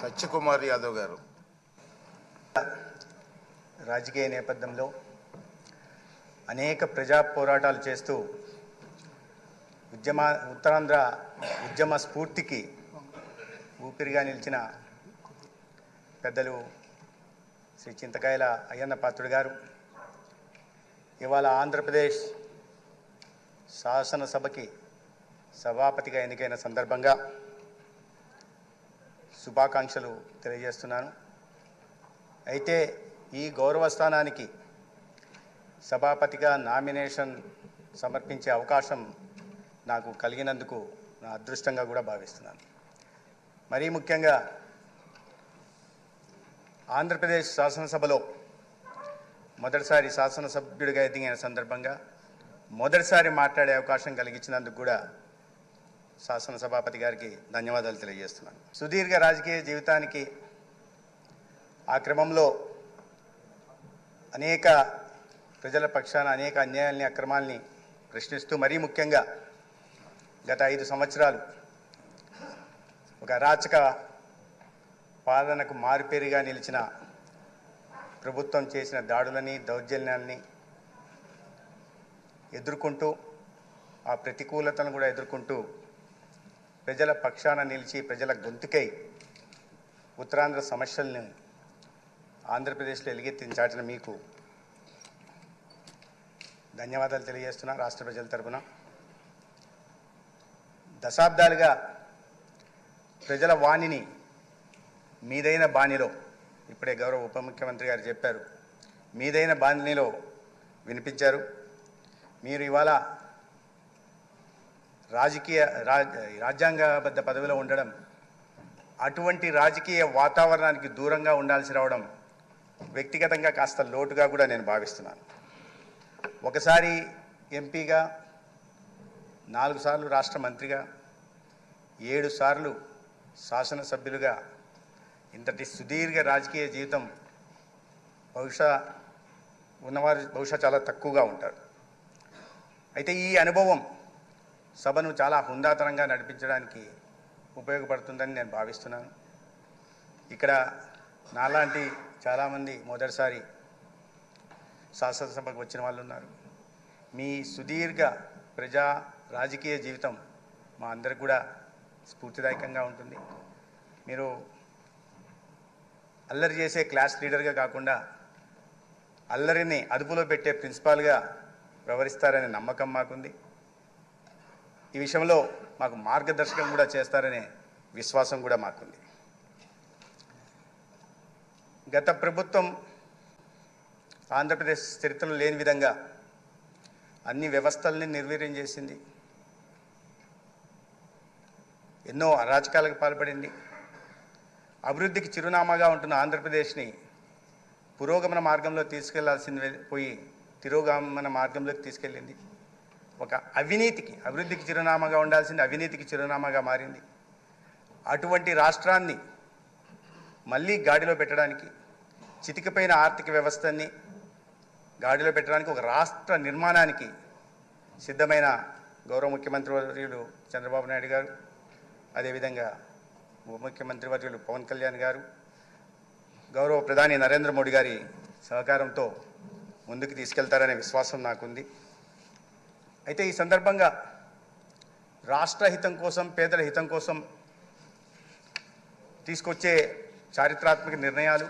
సత్యకుమార్ యాదవ్ గారు. రాజకీయ నేపథ్యంలో అనేక ప్రజా పోరాటాలు చేస్తూ ఉద్యమ ఉత్తరాంధ్ర ఉద్యమ స్ఫూర్తికి ఊపిరిగా నిలిచిన పెద్దలు శ్రీ చింతకాయల అయ్యన్న పాత్రుడు గారు ఇవాళ ఆంధ్రప్రదేశ్ శాసనసభకి సభాపతిగా ఎన్నికైన సందర్భంగా శుభాకాంక్షలు తెలియజేస్తున్నాను. అయితే ఈ గౌరవ స్థానానికి సభాపతిగా నామినేషన్ సమర్పించే అవకాశం నాకు కలిగినందుకు నా అదృష్టంగా కూడా భావిస్తున్నాను. మరీ ముఖ్యంగా ఆంధ్రప్రదేశ్ శాసనసభలో మొదటిసారి శాసనసభ్యుడిగా ఎదిగిన సందర్భంగా మొదటిసారి మాట్లాడే అవకాశం కలిగించినందుకు కూడా శాసనసభాపతి గారికి ధన్యవాదాలు తెలియజేస్తున్నాను. సుదీర్ఘ రాజకీయ జీవితానికి ఆ క్రమంలో అనేక ప్రజల పక్షాన అనేక అన్యాయాల్ని అక్రమాల్ని ప్రశ్నిస్తూ మరీ ముఖ్యంగా గత ఐదు సంవత్సరాలు ఒక అరాచక పాలనకు మారుపేరుగా నిలిచిన ప్రభుత్వం చేసిన దాడులని దౌర్జన్యాల్ని ఎదుర్కొంటూ ఆ ప్రతికూలతను కూడా ఎదుర్కొంటూ ప్రజల పక్షాన నిలిచి ప్రజల గొంతుకై ఉత్తరాంధ్ర సమస్యల్ని ఆంధ్రప్రదేశ్లో ఎలుగెత్తించాటిన మీకు ధన్యవాదాలు తెలియజేస్తున్నా రాష్ట్ర ప్రజల తరపున. దశాబ్దాలుగా ప్రజల వాణిని మీదైన బాణిలో ఇప్పుడే గౌరవ ఉప ముఖ్యమంత్రి గారు చెప్పారు మీదైన బాణిలో వినిపించారు. మీరు ఇవాళ రాజకీయ రాజ్యాంగబద్ధ పదవిలో ఉండడం అటువంటి రాజకీయ వాతావరణానికి దూరంగా ఉండాల్సి రావడం వ్యక్తిగతంగా కాస్త లోటుగా కూడా నేను భావిస్తున్నాను. ఒకసారి ఎంపీగా నాలుగు సార్లు రాష్ట్ర మంత్రిగా ఏడు సార్లు శాసనసభ్యులుగా ఇంతటి సుదీర్ఘ రాజకీయ జీవితం బహుశా ఉన్నవారు బహుశా చాలా తక్కువగా ఉంటారు. అయితే ఈ అనుభవం సభను చాలా హుందాతనంగా నడిపించడానికి ఉపయోగపడుతుందని నేను భావిస్తున్నాను. ఇక్కడ నాలాంటి చాలామంది మొదటిసారి శాసనసభకు వచ్చిన వాళ్ళు ఉన్నారు. మీ సుదీర్ఘ ప్రజా రాజకీయ జీవితం మా అందరికి కూడా స్ఫూర్తిదాయకంగా ఉంటుంది. మీరు అల్లరి చేసే క్లాస్ లీడర్గా కాకుండా అల్లరిని అదుపులో పెట్టే ప్రిన్సిపాల్గా వ్యవహరిస్తారనే నమ్మకం మాకుంది. ఈ విషయంలో మాకు మార్గదర్శకం కూడా చేస్తారనే విశ్వాసం కూడా మాకుంది. గత ప్రభుత్వం ఆంధ్రప్రదేశ్ చరిత్రలో లేని విధంగా అన్ని వ్యవస్థల్ని నిర్వీర్యం చేసింది. ఎన్నో అరాచకాలకు పాల్పడింది. అభివృద్ధికి చిరునామాగా ఉంటున్న ఆంధ్రప్రదేశ్ని పురోగమన మార్గంలో తీసుకెళ్ళాల్సింది పోయి తిరోగమన మార్గంలోకి తీసుకెళ్ళింది. ఒక అవినీతికి అభివృద్ధికి చిరునామాగా ఉండాల్సింది అవినీతికి చిరునామాగా మారింది. అటువంటి రాష్ట్రాన్ని మళ్ళీ గాడిలో పెట్టడానికి చితికిపోయిన ఆర్థిక వ్యవస్థని గాడిలో పెట్టడానికి ఒక రాష్ట్ర నిర్మాణానికి సిద్ధమైన గౌరవ ముఖ్యమంత్రి వర్యులు చంద్రబాబు నాయుడు గారు అదేవిధంగా ఉప ముఖ్యమంత్రి వర్యులు పవన్ కళ్యాణ్ గారు గౌరవ ప్రధాని నరేంద్ర మోడీ గారి సహకారంతో ముందుకు తీసుకెళ్తారనే విశ్వాసం నాకుంది. అయితే ఈ సందర్భంగా రాష్ట్ర హితం కోసం పేదల హితం కోసం తీసుకొచ్చే చారిత్రాత్మక నిర్ణయాలు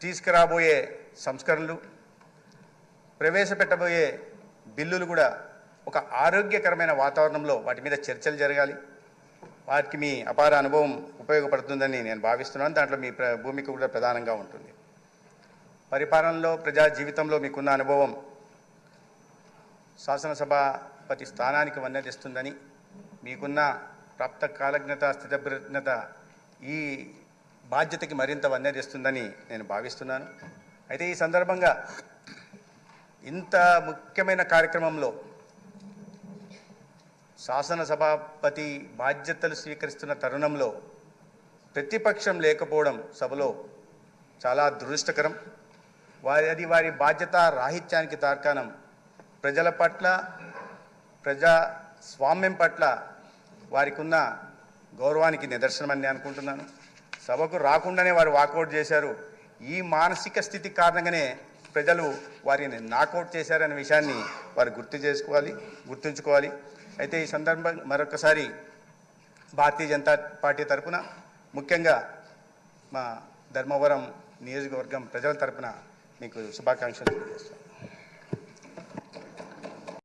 తీసుకురాబోయే సంస్కరణలు ప్రవేశపెట్టబోయే బిల్లులు కూడా ఒక ఆరోగ్యకరమైన వాతావరణంలో వాటి మీద చర్చలు జరగాలి. వాటికి మీ అపార అనుభవం ఉపయోగపడుతుందని నేను భావిస్తున్నాను. దాంట్లో మీ ప్ర భూమిక కూడా ప్రధానంగా ఉంటుంది. పరిపాలనలో ప్రజా జీవితంలో మీకున్న అనుభవం శాసనసభాపతి స్థానానికి వన్నదిస్తుందని మీకున్న ప్రాప్త కాలజ్ఞత స్థితజ్ఞత ఈ బాధ్యతకి మరింత వన్నదిస్తుందని నేను భావిస్తున్నాను. అయితే ఈ సందర్భంగా ఇంత ముఖ్యమైన కార్యక్రమంలో శాసనసభాపతి బాధ్యతలు స్వీకరిస్తున్న తరుణంలో ప్రతిపక్షం లేకపోవడం సభలో చాలా దురదృష్టకరం. వారి అది వారి బాధ్యత రాహిత్యానికి తార్కాణం ప్రజల పట్ల ప్రజా స్వామ్యం పట్ల వారికి ఉన్న గౌరవానికి నిదర్శనమని నేను అనుకుంటున్నాను. సభకు రాకుండానే వారు వాకౌట్ చేశారు. ఈ మానసిక స్థితి కారణంగానే ప్రజలు వారిని నాకౌట్ చేశారనే విషయాన్ని వారు గుర్తు చేసుకోవాలి గుర్తుంచుకోవాలి. అయితే ఈ సందర్భం మరొకసారి భారతీయ జనతా పార్టీ తరపున ముఖ్యంగా మా ధర్మవరం నియోజకవర్గం ప్రజల తరఫున మీకు శుభాకాంక్షలు తెలియజేస్తాను.